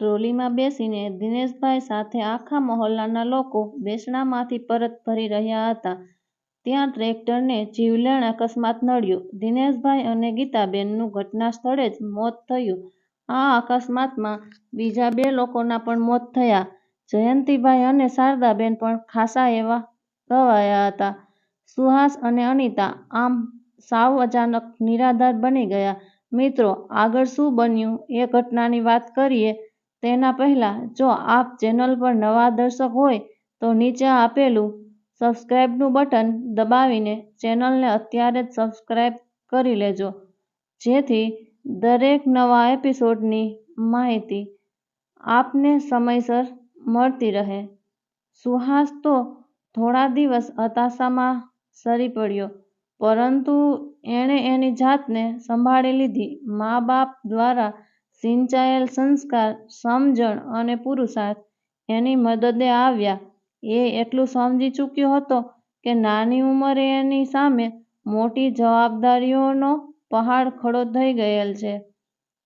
ટ્રોલીમાં બેસીને દિનેશભાઈ સાથે આખા મહોલ્લાના લોકો બેસણામાંથી પરત ફરી રહ્યા હતા. ત્યાં ટ્રેક્ટરને જીવલેણ અકસ્માત નડ્યો. દિનેશભાઈ અને ગીતાબેનનું ઘટના સ્થળે જ મોત થયું. આ અકસ્માતમાં બીજા બે લોકોના પણ મોત થયા. જયંતીભાઈ અને શારદાબેન પણ ખાસા એવા ઘવાયા હતા. સુહાસ અને અનિતા આમ સાવ અચાનક નિરાધાર બની ગયા. મિત્રો, આગળ શું બન્યું એ ઘટનાની વાત કરીએ તેના પહેલા જો આપ ચેનલ પર નવા દર્શક હોય તો નીચે આપેલું સબસ્ક્રાઈબનું બટન દબાવીને ચેનલને અત્યારે જ સબસ્ક્રાઈબ કરી લેજો. જેથી દરેક નવા એપિસોડની માહિતી આપને સમયસર મળતી રહે. સુહાસ તો થોડા દિવસ હતાશામાં સરી પડ્યો, પરંતુ એણે એની જાતને સંભાળી લીધી. મા બાપ દ્વારા સિંચાયેલ સંસ્કાર, સમજણ અને પુરુષાર્થ એની મદદે આવ્યા. એ એટલું સમજી ચૂક્યો હતો કે નાની ઉંમરે એની સામે મોટી જવાબદારીઓનો પહાડ ખડો થઈ ગયેલ છે.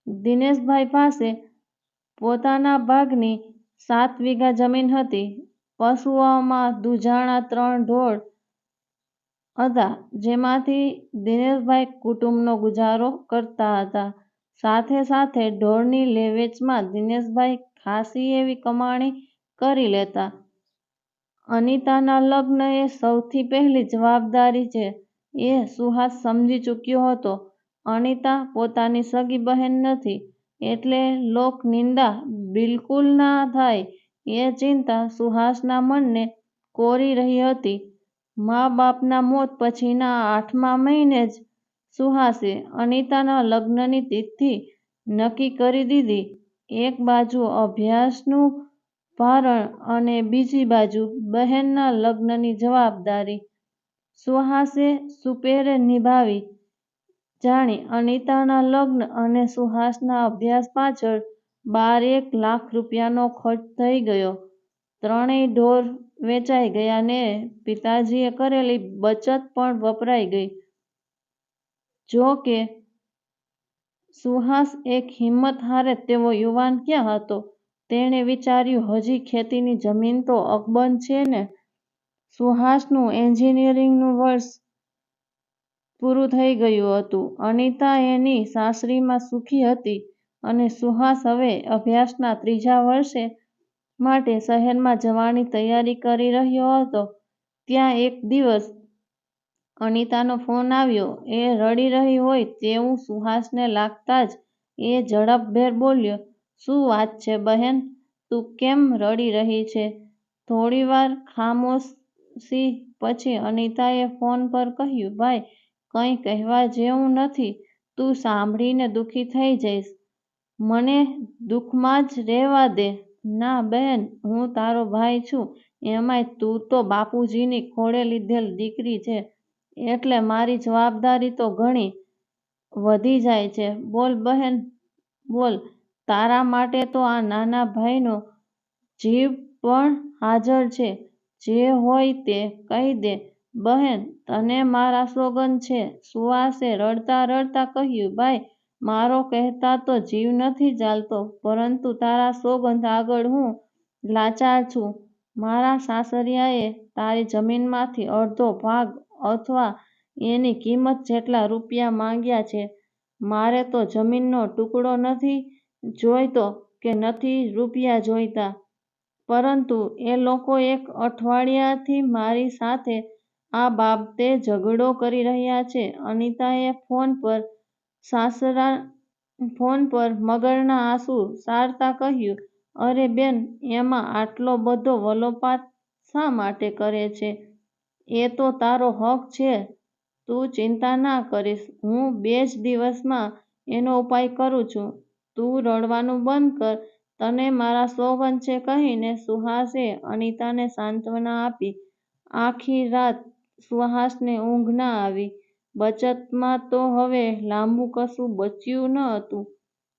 દિનેશભાઈ પાસે પોતાના ભાગની સાત વીઘા જમીન હતી. પશુઓમાં દુજાણા ત્રણ ઢોર હતા, જેમાંથી દિનેશભાઈ કુટુંબનો ગુજારો કરતા હતા. સાથે સાથે ઢોરની લેવેચમાં દિનેશભાઈ ખાસી એવી કમાણી કરી લેતા. અનિતાના લગ્ન એ સૌથી પહેલી જવાબદારી છે. એ સુહાસ સમજી ચૂક્યો હતો. અનિતા પોતાની સગી બહેન નથી. એટલે લોકનિંદા બિલકુલ ના થાય. એ ચિંતા સુહાસના મનને કોરી રહી હતી. મા બાપના મોત પછીના આઠમા મહિને જ સુહાસે અનિતાના લગ્નની તિથિ નક્કી કરી દીધી. એક બાજુ અભ્યાસનું ભારણ અને બીજી બાજુ બહેનના લગ્નની જવાબદારી. સુહાસે સુપેરે નિભાવી. જાણી અનિતાના લગ્ન અને સુહાસના અભ્યાસ પાછળ બારેક લાખ રૂપિયાનો ખર્ચ થઈ ગયો. ત્રણેય ઢોર વેચાઈ ગયા ને પિતાજીએ કરેલી બચત પણ વપરાઈ ગઈ. જો કે સુહાસ એક હિંમત હારે તેવો યુવાન ક્યાં હતો? તેણે વિચાર્યું, હજી ખેતીની જમીન તો અકબંધ છે ને? સુહાસનું એન્જિનિયરિંગનું વર્ષ પૂરું થઈ ગયું હતું. અનિતા એની સાસરીમાં સુખી હતી અને સુહાસ હવે અભ્યાસના ત્રીજા વર્ષે માટે શહેરમાં જવાની તૈયારી કરી રહ્યો હતો. ત્યાં એક દિવસ અનિતાનો ફોન આવ્યો. એ રડી રહી હોય તેવું સુહાસને લાગતાં જ એ ઝડપભેર બોલ્યો, શું વાત છે બહેન? તું કેમ રડી રહી છે? થોડીવાર ખામોશી પછી અનિતાએ ફોન પર કહ્યું, ભાઈ, કંઈ કહેવા જેવું નથી. તું સાંભળીને દુઃખી થઈ જઈશ. મને દુઃખમાં જ રહેવા દે. ના બહેન, હું તારો ભાઈ છું. એમાંય તું તો બાપુજીની ખોળે લીધેલ દીકરી છે. એટલે મારી જવાબદારી તો ઘણી વધી જાય છે. બોલ બહેન, બોલ. તારા માટે તો આ નાના ભાઈનો જીવ પણ હાજર છે. જે હોય તે કહી દે. બહેન, તને મારા સોગન છે. સુવાસે રડતા રડતા કહ્યું, ભાઈ, મારો કહેતા તો જીવ નથી ચાલતો, પરંતુ તારા સોગંધ આગળ હું લાચાર છું. મારા સાસરિયાએ તારી જમીનમાંથી અડધો ભાગ અથવા એની કિંમત જેટલા રૂપિયા માંગ્યા છે, મારે તો જમીનનો ટુકડો નથી જોઈતો કે નથી રૂપિયા જોઈતા. પરંતુ એ લોકો એક અઠવાડિયાથી મારી સાથે આ બાબતે ઝઘડો કરી રહ્યા છે. અનિતાએ ફોન પર સાસરા, ફોન પર મગરના આંસુ સારતા કહ્યું, અરે બેન, એમાં આટલો બધો વલોપાત શા માટે કરે છે? એ તો તારો હક છે. તું ચિંતા ના કરીશ. હું બે જ દિવસમાં એનો ઉપાય કરું છું. તું રડવાનું બંધ કર. તને મારા સોગંદ છે કહીને સુહાસે અનિતાને સાંત્વના આપી. આખી રાત સુહાસને ઊંઘ ના આવી. બચતમાં તો હવે લાંબુ કશું બચ્યું ન હતું.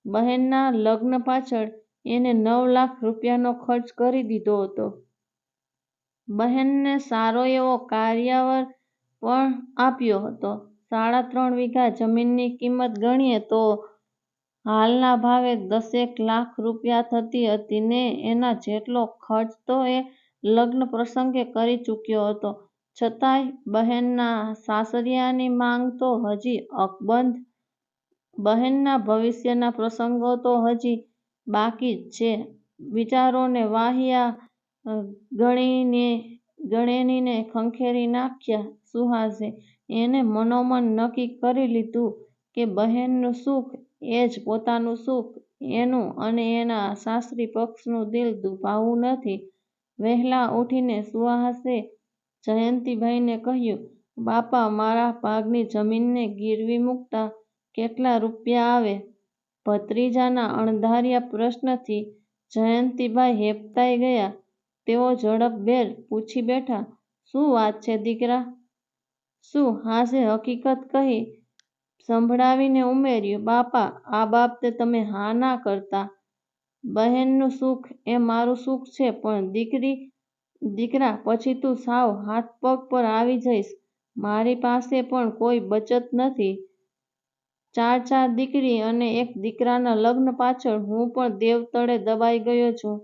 બહેનના લગ્ન પાછળ એને નવ લાખ રૂપિયાનો ખર્ચ કરી દીધો હતો. બહેનને સારો એવો કાર્યવર પણ આપ્યો હતો સાડા ત્રણ વીઘા જમીનની કિંમત ગણીએ તો હાલના ભાવે દસેક લાખ રૂપિયા થતી હતી ને એના જેટલો ખર્ચ તો એ લગ્ન પ્રસંગે કરી ચૂક્યો હતો. છતાંય બહેનના સાસરિયાની માંગ તો હજી અકબંધ. બહેનના ભવિષ્યના પ્રસંગો તો હજી બાકી જ છે. વિચારોને વાહિયા ગણેરીને ખંખેરી નાખ્યા સુહાસે. એણે મનોમન નક્કી કરી લીધું કે બહેનનું સુખ એ જ પોતાનું સુખ. એનું અને એના સાસરી પક્ષનું દિલ દુભાવું નથી. વહેલા ઊઠીને સુહાસે જયંતિભાઈને કહ્યું: બાપા, મારા ભાગની જમીનને ગીરવી મૂકતા કેટલા રૂપિયા આવે? ભત્રીજાના અણધાર્યા પ્રશ્નથી જયંતિભાઈ હેબતાઈ ગયા. તેઓ ઝડપભેર પૂછી બેઠા: શું વાત છે દીકરા? શું હાસે હકીકત કહી સંભળાવીને ઉમેર્યું: બાપા, આ બાબતે તમે હા ના કરતા. બહેનનું સુખ એ મારું સુખ છે પણ દીકરા, પછી તું સાવ હાથ-પગ પર આવી જઈશ. મારી પાસે પણ કોઈ બચત નથી. ચાર-ચાર દીકરી અને એક દીકરાના લગ્ન પાછળ હું પણ દેવતળે દબાઈ ગયો છું.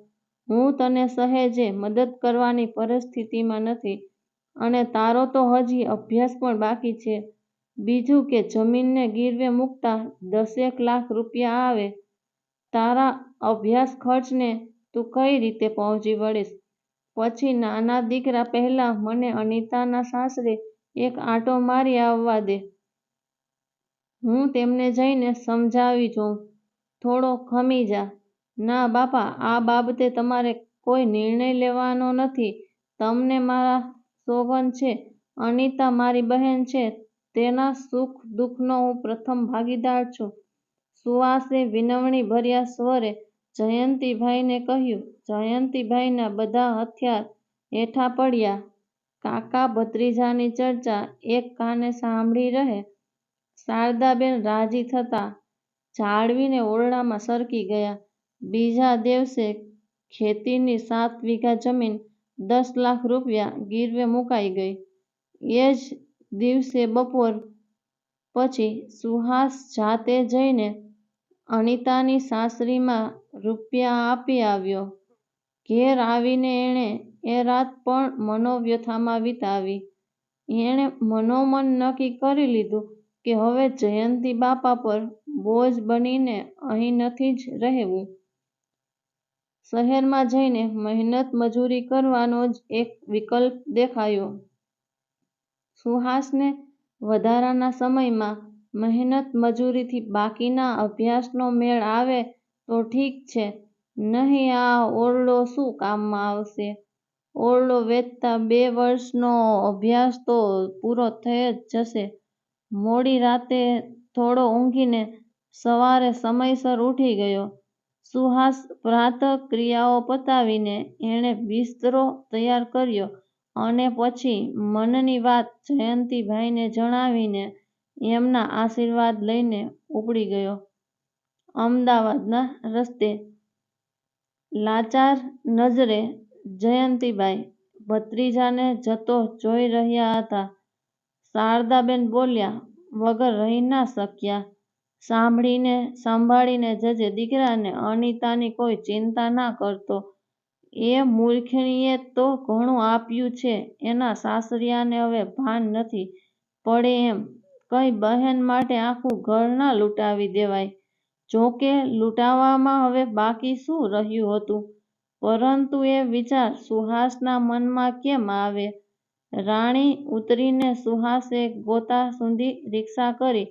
હું તને સહેજે મદદ કરવાની પરિસ્થિતિમાં નથી. અને તારો તો હજી અભ્યાસ પણ બાકી છે. બીજું કે જમીનને ગીરવે મૂકતા દસેક લાખ રૂપિયા આવે. તારા અભ્યાસ-ખર્ચને તું કઈ રીતે પહોંચી વળીશ? પછી નાના દીકરા પહેલાં મને અનિતાના સાસરે એક આંટો મારી આવવા દે. હું તેમને જઈને સમજાવી જોઉં. થોડો ખમી જા. ના બાપા, આ બાબતે તમારે કોઈ નિર્ણય લેવાનો નથી. તમને મારા સોગંદ છે. અનિતા મારી બહેન છે. તેના સુખ-દુઃખનો હું પ્રથમ ભાગીદાર છું. સુવાસે વિનવણીભર્યા સ્વરે જયંતિભાઈને કહ્યું. જયંતિભાઈના બધા હથિયાર હેઠા પડ્યા. કાકા-ભત્રીજાની ચર્ચા એક કાને સાંભળી રહે. શારદાબેન રાજી થતાં જાળવીને ઓરડામાં સરકી ગયા. બીજા દિવસે ખેતીની સાત વીઘા જમીન દસ લાખ રૂપિયા ગીરવે મૂકાઈ ગઈ. એ જ દિવસે બપોર પછી સુહાસ જાતે જઈને અનિતાની સાસરીમાં રૂપિયા આપી આવ્યો. ઘેર આવીને એણે એ રાત પણ મનોવ્યથામાં વિતાવી. એણે મનોમન નક્કી કરી લીધું કે હવે જયંતી બાપા પર બોજ બનીને અહીં નથી જ રહેવું. શહેરમાં જઈને મહેનત-મજૂરી કરવાનો જ એક વિકલ્પ દેખાયો. સુહાસને વધારાના સમયમાં મહેનત-મજૂરીથી બાકીના અભ્યાસનો મેળ આવે તો ઠીક છે, નહીં આ ઓરડો શું કામમાં આવશે? ઓરડો વેચતા બે વર્ષનો અભ્યાસ તો પૂરો થઈ જ જશે. મોડી રાતે થોડો ઊંઘીને સવારે સમયસર ઊઠી ગયો સુહાસ. પ્રાતઃક્રિયાઓ પતાવીને એણે બિસ્તરો તૈયાર કર્યો અને પછી મનની વાત જયંતિભાઈને જણાવીને એમના આશીર્વાદ લઈને ઉપડી ગયો અમદાવાદના રસ્તે. લાચાર નજરે જયંતિભાઈ ભત્રીજાને જતો જોઈ રહ્યા હતા. શારદાબેન બોલ્યા, વગર રહી ના શક્યા: સંભાળીને જજે દીકરાને. અનિતાની કોઈ ચિંતા ના કરતો. એ મૂર્ખણીએ તો ઘણું આપ્યું છે. એના સાસરિયાને હવે ભાન નથી પડે એમ કઈ બહેન માટે આખું ઘર ના લૂંટાવી દેવાય? જો કે લૂંટવામાં હવે બાકી શું રહ્યું હતું? પરંતુ એ વિચાર સુહાસના મનમાં કેમ આવે? રાણી ઉતરીને સુહાસે ગોતા સુધી રિક્ષા કરી.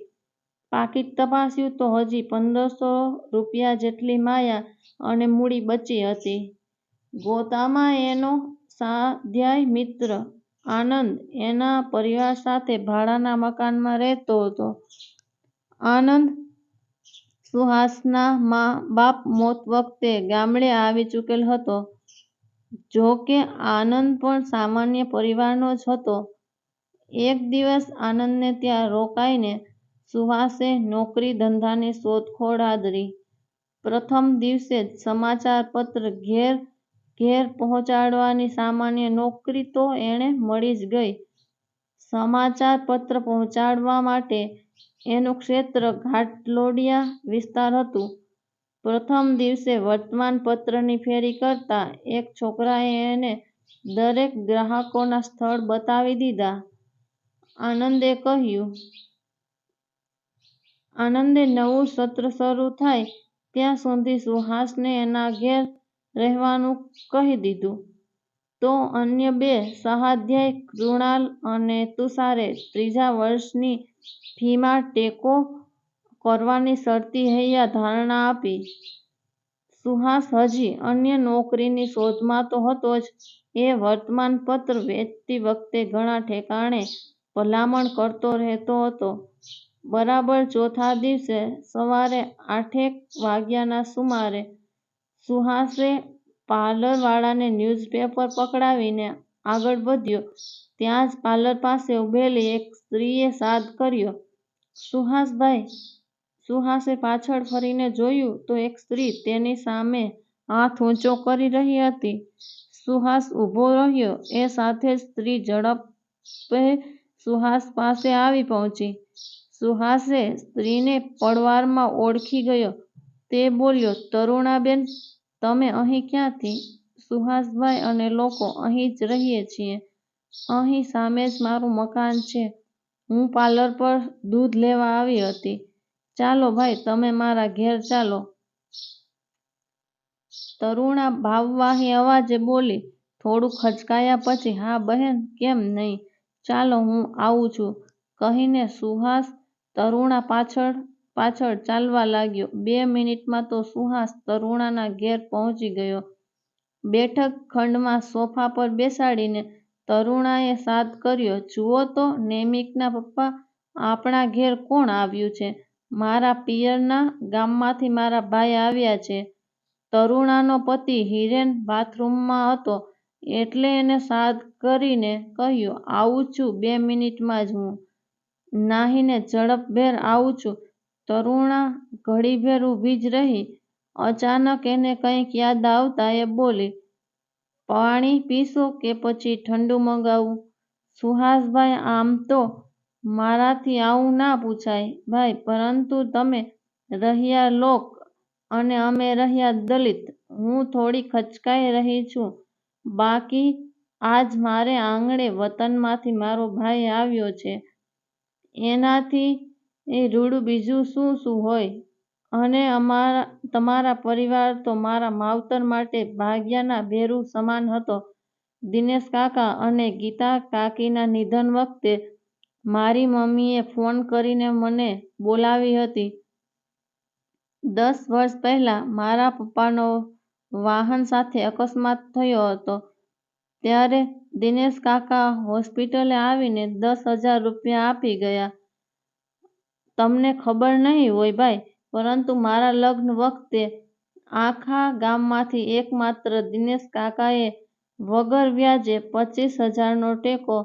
પાકીટ તપાસ્યું તો હજી પંદરસો રૂપિયા જેટલી માયા અને મૂડી બચી હતી. ગોતામાં એનો સ્વાધ્યાય મિત્ર આનંદ એના પરિવાર સાથે ભાડાના મકાનમાં રહેતો હતો. આનંદ સુહાસના મા-બાપ મોત વખતે ગામડે આવી ચૂકેલ હતો. જો કે આનંદ પણ સામાન્ય પરિવારનો જ હતો. એક દિવસ આનંદને ત્યાં રોકાઈને સુહાસે નોકરી-ધંધાની શોધખોળ આદરી. પ્રથમ દિવસે જ સમાચાર-પત્ર ઘેર-ઘેર પહોંચાડવાની સામાન્ય નોકરી તો એને મળી જ ગઈ. સમાચાર-પત્ર પહોંચાડવા માટે એનું ક્ષેત્ર ઘાટલોડિયા વિસ્તાર હતું. પ્રથમ દિવસે વર્તમાનપત્રની ફેરી કરતાં એક છોકરાએ એને દરેક ગ્રાહકોના સ્થળ બતાવી દીધાં. આનંદે કહ્યું. આનંદે નવું સત્ર શરૂ થાય, ત્યાં સુધી સુહાસને એના ઘેર રહેવાનું કહી દીધું. તો અન્ય બે, સહાધ્યાય, કૃણાલ અને તુષારે ત્રીજા વર્ષની ફીમાં ટેકો કરવાની શરતી હૈયા ધારણા આપી. સુહાસ હજી અન્ય નોકરીની શોધમાં તો હતો જ એ વર્તમાનપત્ર વેચતી વખતે ઘણા ઠેકાણે ભલામણ કરતો રહેતો હતો. બરાબર ચોથા દિવસે સવારે આઠેક વાગ્યાના સુમારે સુહાસે પાર્લરવાળાને ન્યૂઝપેપર પકડાવીને આગળ વધ્યો ત્યાં જ પાર્લર પાસે ઊભેલી એક સ્ત્રીએ સાદ કર્યો, "સુહાસભાઈ." સુહાસે પાછળ ફરીને જોયું તો એક સ્ત્રી તેની સામે હાથ ઊંચો કરી રહી હતી. સુહાસ ઊભો રહ્યો એ સાથે જ સ્ત્રી ઝડપે સુહાસ પાસે આવી પહોંચી. સુહાસે સ્ત્રીને પળવારમાં ઓળખી ગયો. તે બોલ્યો, "તરુણાબેન, તમે અહીં ક્યાંથી?" "સુહાસભાઈ, અને લોકો અહીં જ રહીએ છીએ. અહીં સામે જ મારું મકાન છે. હું પાર્લર પર દૂધ લેવા આવી હતી. ચાલો ભાઈ તમે મારા ઘેર ચાલો." તરુણા ભાવવાહી અવાજે બોલી. થોડું ખચકાયા પછી, "હા બહેન, કેમ નહીં. ચાલો હું આવું છું." કહીને સુહાસ તરુણા પાછળ પાછળ ચાલવા લાગ્યો. બે મિનિટમાં તો સુહાસ તરુણાના ઘેર પહોંચી ગયો. બેઠક ખંડમાં સોફા પર બેસાડીને તરુણાએ સાદ કર્યો, "જુઓ તો નેમિકના પપ્પા, આપણા ઘેર કોણ આવ્યું છે?" "મારા પિયરના ગામમાંથી મારા ભાઈ આવ્યા છે." તરુણાનો પતિ હિરેન બાથરૂમમાં હતો એટલે એને સાદ કરીને કહ્યું, "આવું છું બે મિનિટમાં જ હું નાહીને ઝડપભેર આવું છું." તરુણા ઘડીભેર ઊભી જ રહી. અચાનક એને કંઈક યાદ આવતા એ બોલી, "પાણી પીશો કે પછી ઠંડુ મંગાવું?" "સુહાસભાઈ, આમ તો મારાથી આવું ના પૂછાય ભાઈ, પરંતુ તમે રહ્યા લોક અને અમે રહ્યા દલિત." હું થોડી ખચકાઈ રહી છું. "બાકી આજ મારે આંગણે વતનમાંથી મારો ભાઈ આવ્યો છે. એનાથી રૂડું બીજું શું શું હોય? અને અમારા, તમારા પરિવાર તો મારા માવતર માટે ભાગ્યના ભેરુ સમાન હતો." દિનેશ કાકા અને ગીતા કાકીના નિધન વખતે મારી મમ્મીએ ફોન કરીને મને બોલાવી હતી. દસ વર્ષ પહેલાં મારા પપ્પાનો વાહન સાથે અકસ્માત થયો હતો. ત્યારે દિનેશકાકા હોસ્પિટલે આવીને દસ હજાર રૂપિયા આપી ગયા. તમને ખબર નહીં હોય ભાઈ, પરંતુ મારા લગ્ન વખતે આખા ગામમાંથી એકમાત્ર દિનેશ કાકાએ વગર વ્યાજે પચીસ હજારનો ટેકો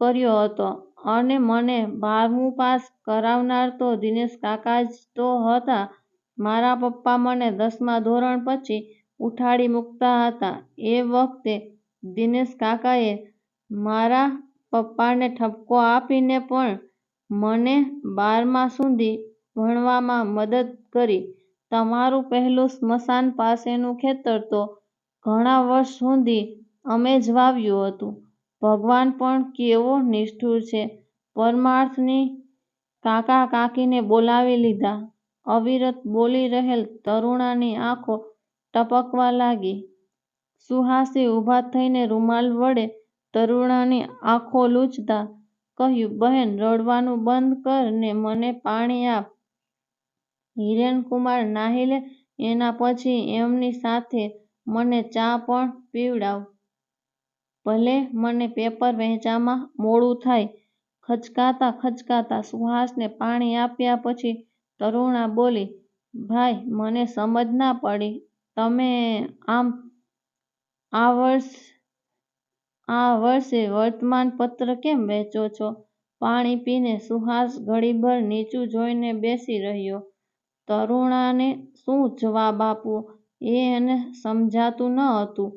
કર્યો હતો અને મને બારમું પાસ કરાવનાર તો દિનેશ કાકા જ તો હતા. મારા પપ્પા મને દસમા ધોરણ પછી ઉઠાડી મૂકતા હતા. એ વખતે દિનેશકાકાએ મારા પપ્પાને ઠપકો આપીને પણ મને બારમા સુધી ભણવામાં મદદ કરી. તમારું પહેલું સ્મશાન પાસેનું ખેતર તો ઘણા વર્ષ સુધી અમે જ વાવ્યું હતું. ભગવાન પણ કેવો નિષ્ઠુર છે." પરમાર્થની કાકા-કાકીને બોલાવી લીધા. અવિરત બોલી રહેલ તરુણાની આંખો ટપકવા લાગી. સુહાસે ઊભા થઈને રૂમાલ વડે તરુણાની આંખો લૂછતાં કહ્યું, "બહેન રડવાનું બંધ કર ને મને પાણી આપ. હિરેનકુમાર નાહી લે એના પછી એમની સાથે મને ચા પણ પીવડાવ. ભલે મને પેપર વહેંચવામાં મોડું થાય." ખચકાતાં ખચકાતાં સુહાસને પાણી આપ્યા પછી તરુણા બોલી, "ભાઈ મને સમજ ના પડી. તમે આમ આ વર્ષ, આ વર્ષે વર્તમાનપત્ર કેમ વેચો છો?" પાણી પીને સુહાસ ઘડીભર નીચું જોઈને બેસી રહ્યો. તરુણાને શું જવાબ આપવો એ એને સમજાતું ન હતું.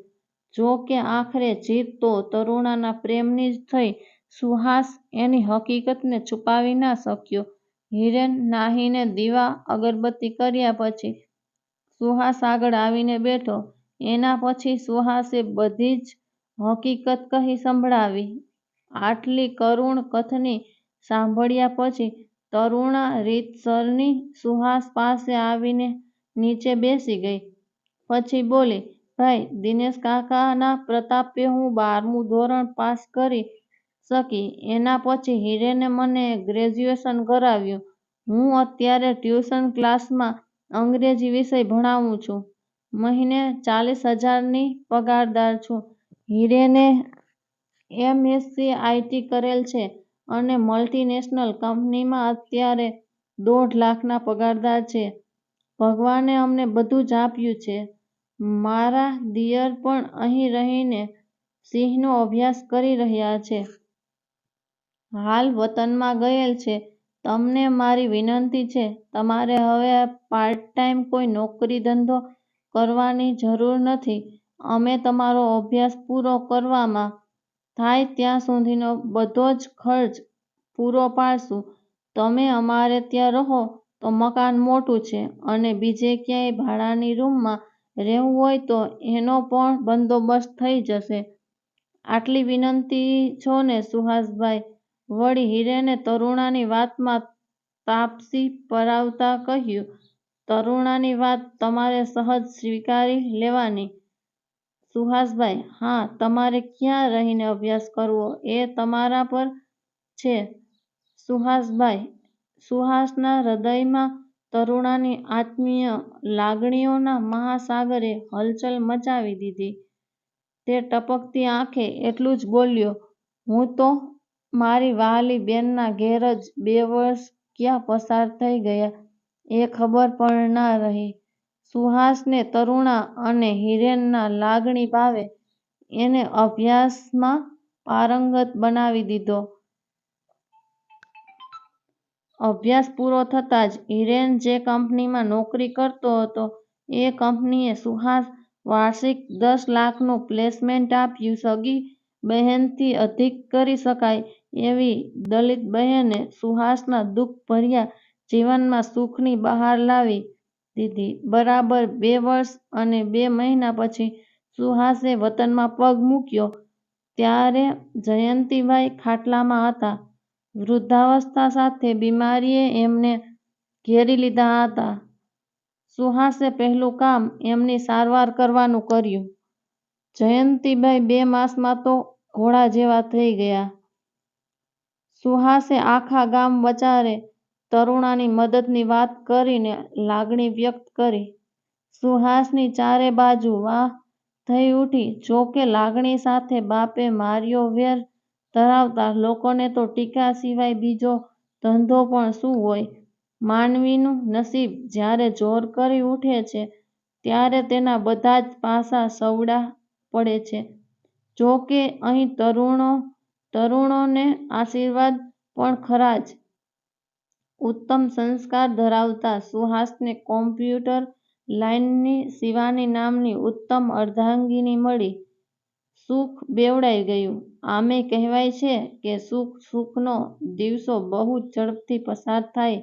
જો કે આખરે જીત તો તરુણાના પ્રેમની જ થઈ. સુહાસ એની હકીકતને છુપાવી ના શક્યો. હિરેન નાહીને દીવા અગરબત્તી કર્યા પછી સુહાસ આગળ આવીને બેઠો. એના પછી સુહાસે બધી જ હકીકત કહી સંભળાવી. આટલી કરુણ કથની સાંભળ્યા પછી તરુણા રીતસરની સુહાસ પાસે આવીને નીચે બેસી ગઈ. પછી બોલી, "ભાઈ દિનેશકાકાના પ્રતાપે હું બારમું ધોરણ પાસ કરી શકી એના પછી હિરેને મને ગ્રેજ્યુએશન કરાવ્યું. હું અત્યારે ટ્યુશન ક્લાસમાં અંગ્રેજી વિષય ભણાવું છું. મહિને ચાલીસ હજારની પગારદાર છું. હિરેને એમ.એસસી. આઈટી કરેલ છે અને મલ્ટીનેશનલ કંપનીમાં અત્યારે દોઢ લાખના પગારદાર છે. ભગવાને અમને બધું જ આપ્યું છે. મારા દિયર પણ અહીં રહીને સિંહનો અભ્યાસ કરી રહ્યા છે. હાલ વતનમાં ગયેલ છે. તમને મારી વિનંતી છે તમારે હવે પાર્ટ ટાઈમ કોઈ નોકરી ધંધો કરવાની જરૂર નથી. અમે તમારો અભ્યાસ પૂરો કરવામાં થાય ત્યાં સુધીનો બધો જ ખર્ચ પૂરો પાડશું. તમે અમારે ત્યાં રહો તો મકાન મોટું છે અને બીજે ક્યાંય ભાડાની રૂમમાં રહેવું હોય તો એનો પણ બંદોબસ્ત થઈ જશે. આટલી વિનંતી છો ને સુહાસભાઈ? વળી હિરેને તરુણાની વાતમાં તાપસી પરાવતા કહ્યું તરુણાની વાત તમારે સહજ સ્વીકારી લેવાની સુહાસભાઈ. હા, તમારે ક્યાં રહીને અભ્યાસ કરવો એ તમારા પર છે સુહાસભાઈ. સુહાસના હૃદયમાં તરુણાની આત્મીય લાગણીઓના મહાસાગરે હલચલ મચાવી દીધી. તે ટપકતી આંખે એટલું જ બોલ્યો, હું તો મારી વહાલી બેનના ઘેર જ બે વર્ષ ક્યાં પસાર થઈ ગયા એ ખબર પણ ના રહી. સુહાસને તરુણા અને હિરેનના લાગણી ભાવે એને અભ્યાસમાં પારંગત બનાવી દીધો. અભ્યાસ પૂરો થતાં જ હિરેન જે કંપનીમાં નોકરી કરતો હતો, એ કંપનીએ સુહાસ વાર્ષિક દસ લાખનું પ્લેસમેન્ટ આપ્યું. સગી બહેનથી અધિક કરી શકાય એવી દલિત બહેને સુહાસના દુ:ખભર્યા જીવનમાં સુખની બહાર લાવી દીધી. બરાબર બે વર્ષ અને બે મહિના પછી સુહાસે વતનમાં પગ મૂક્યો ત્યારે જયંતીભાઈ ખાટલામાં હતા. વૃદ્ધાવસ્થા સાથે બીમારીએ એમને ઘેરી લીધા હતા. સુહાસે પહેલું કામ એમની સારવાર કરવાનું કર્યું. જયંતીભાઈ બે માસમાં તો ઘોડા જેવા થઈ ગયા. સુહાસે આખા ગામ વચારે તરુણાની મદદની વાત કરીને લાગણી વ્યક્ત કરી. સુહાસની ચારે બાજુ વાહ થઈ ઊઠી. જોકે લાગણી સાથે બાપે માર્યો વેર ધરાવતા લોકોને તો ટીકા સિવાય બીજો ધંધો પણ શું હોય? માનવીનું નસીબ જ્યારે જોર કરી ઊઠે છે, ત્યારે તેના બધા જ પાસા સવડા પડે છે. જોકે અહીં તરુણો, તરુણોને આશીર્વાદ પણ ખરા જ. ઉત્તમ સંસ્કાર ધરાવતા સુહાસને કોમ્પ્યુટર લાઈનની શિવાની નામની ઉત્તમ અર્ધાંગીની મળી. સુખ બેવડાઈ ગયું. આમેય કહેવાય છે કે સુખ સુખનો દિવસો બહુ ઝડપથી પસાર થાય.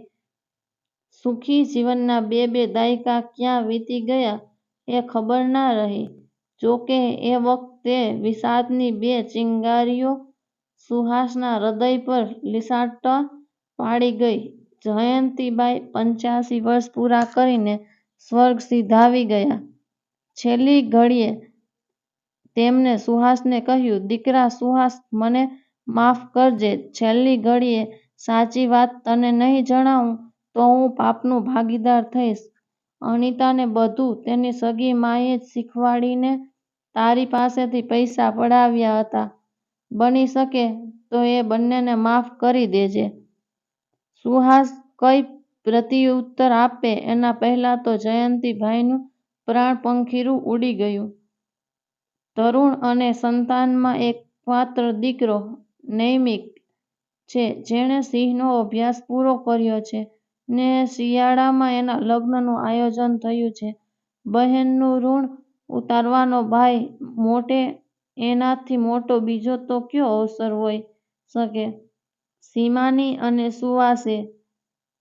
સુખી જીવનના બે બે દાયકા ક્યાં વીતી ગયા એ ખબર ના રહી. જોકે એ વખતે વિષાદની બે ચિંગારીઓ સુહાસના હૃદય પર લીસાટતા પાડી ગઈ. જયંતીભાઈ પંચ્યાસી વર્ષ પૂરા કરીને સ્વર્ગ સિધાવી ગયા. છેલ્લી ઘડીએ તેમને સુહાસને કહ્યું, દીકરા સુહાસ, મને માફ કરજે છેલ્લી ઘડીએ સાચી વાત તને નહીં જણાવું તો હું પાપનું ભાગીદાર થઈશ. અનિતાને બધું તેની સગી માએ જ શીખવાડીને તારી પાસેથી પૈસા પડાવ્યા હતા. બની શકે તો એ બંનેને માફ કરી દેજે. સુહાસ કઈ પ્રત્યુત્તર આપે એના પહેલાં તો જયંતીભાઈનું પ્રાણપંખીરું ઉડી ગયું. તરુણ અને સંતાનમાં એકમાત્ર દીકરો, નૈમિક, છે, જેણે સિંહનો અભ્યાસ પૂરો કર્યો છે ને શિયાળામાં એના લગ્નનું આયોજન થયું છે. બહેનનું ઋણ ઉતારવાનો ભાઈ મોટે, એનાથી મોટો બીજો તો કયો અવસર હોઈ શકે? સીમાની અને સુવાસે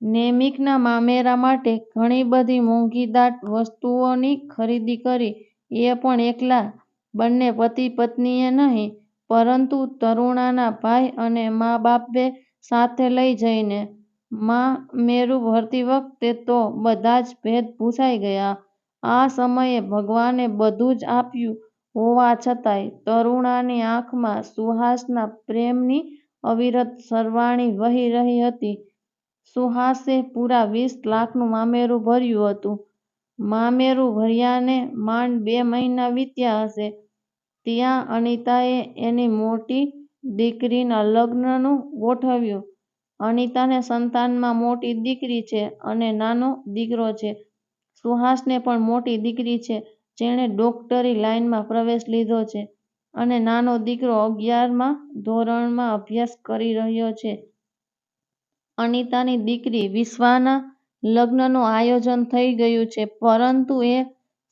નેમિકના મામેરા માટે ઘણી બધી મોંઘીદાટ વસ્તુઓની ખરીદી કરી એ પણ એકલા, બંને પતિ પત્નીએ નહીં, પરંતુ તરુણાના ભાઈ અને મા બાપે સાથે લઈ જઈને મામેરું ભરતી વખતે તો બધા જ ભેદ ભૂંસાઈ ગયા. આ સમયે ભગવાને બધું જ આપ્યું હોવા છતાંય તરુણાની આંખમાં સુહાસના પ્રેમની અવિરત સરવાણી વહી રહી હતી. સુહાસે પૂરા વીસ લાખનું મામેરું ભર્યું હતું. મામેરું ભર્યાને માંડ બે મહિના વીત્યા હશે ત્યાં અનિતાએ એની મોટી દીકરીના લગ્નનું ગોઠવ્યું. અનિતાને સંતાનમાં મોટી દીકરી છે અને નાનો દીકરો છે. સુહાસને પણ મોટી દીકરી છે, જેણે ડોક્ટરી લાઇનમાં પ્રવેશ લીધો છે અને નાનો દીકરો અગિયારમાં ધોરણમાં અભ્યાસ કરી રહ્યો છે. અનિતાની દીકરી વિશ્વાના લગ્નનું આયોજન થઈ ગયું છે, પરંતુ એ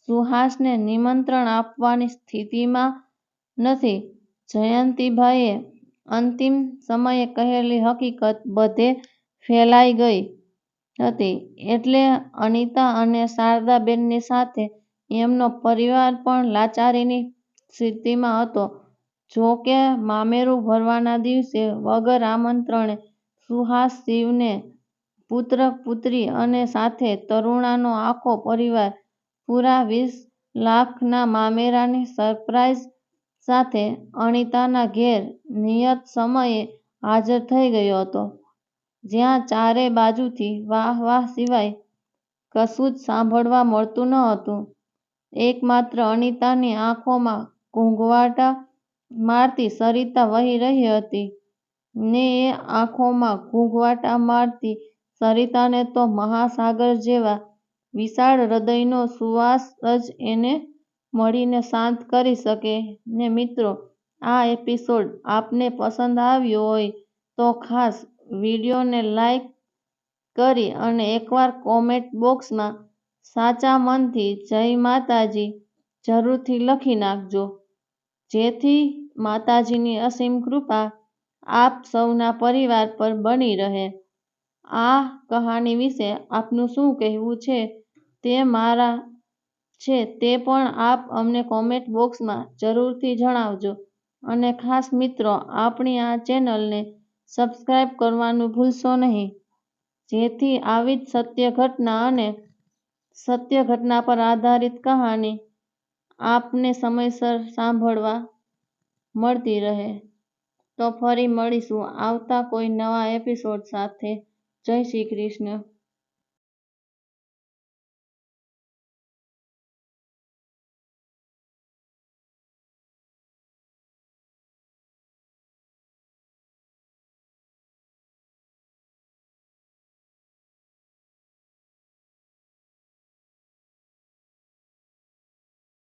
સુહાસને નિમંત્રણ આપવાની સ્થિતિમાં નથી. જયંતીભાઈએ અંતિમ સમયે કહેલી હકીકત બધે ફેલાઈ ગઈ હતી, એટલે અનિતા અને શારદાબેનની સાથે એમનો પરિવાર પણ લાચારીની સ્થિતિમાં હતો. જો કે મામેરું ભરવાના દિવસે વગર આમંત્રણે સુહાસ શિવને પુત્ર, પુત્રી અને સાથે તરુણાનો આખો પરિવાર પૂરા વીસ લાખના મામેરાની સરપ્રાઈઝ સાથે અણિતાના ઘેર નિયત સમયે હાજર થઈ ગયો હતો જ્યાં ચારે બાજુથી વાહ વાહ સિવાય કશું જ સાંભળવા મળતું ન હતું. એકમાત્ર અણિતાની આંખોમાં ઘૂંઘવાટા મારતી સરિતા વહી રહી હતી. ને એ આંખોમાં ઘૂંઘવાટા મારતી સરિતાને તો મહાસાગર જેવા વિશાળ હૃદયનો સુવાસ જ એને મળીને શાંત કરી શકે. ને મિત્રો, આ એપિસોડ આપને પસંદ આવ્યો હોય તો ખાસ વિડીયોને લાઈક કરી અને એકવાર કોમેન્ટ બોક્સમાં સાચા મનથી જય માતાજી જરૂરથી લખી નાખજો. જેથી માતાજીની અસીમ કૃપા આપ સૌના પરિવાર પર બની રહે. આ કહાની વિશે આપનું શું કહેવું છે તે મારા છે તે પણ આપ અમને કોમેન્ટ બોક્સમાં જરૂરથી જણાવજો અને ખાસ મિત્રો, આપણી આ ચેનલને સબસ્ક્રાઈબ કરવાનું ભૂલશો નહીં જેથી આવી જ સત્ય ઘટના અને સત્ય ઘટના પર આધારિત કહાની આપને સમયસર સાંભળવા મળતી રહે. તો ફરી મળીશું આવતા કોઈ નવા એપિસોડ સાથે જય શ્રી કૃષ્ણ.